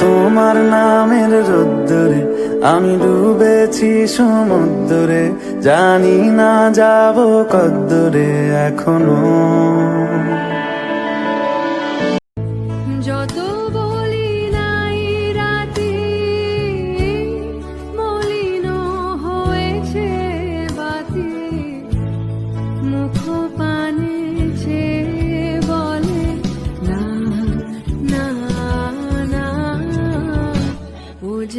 তোমার নামের রোদ্দরে আমি ডুবেছি সমুদ্রে। জানি না যাব কদ্দরে এখনও। যত বলি হয়েছে মুখ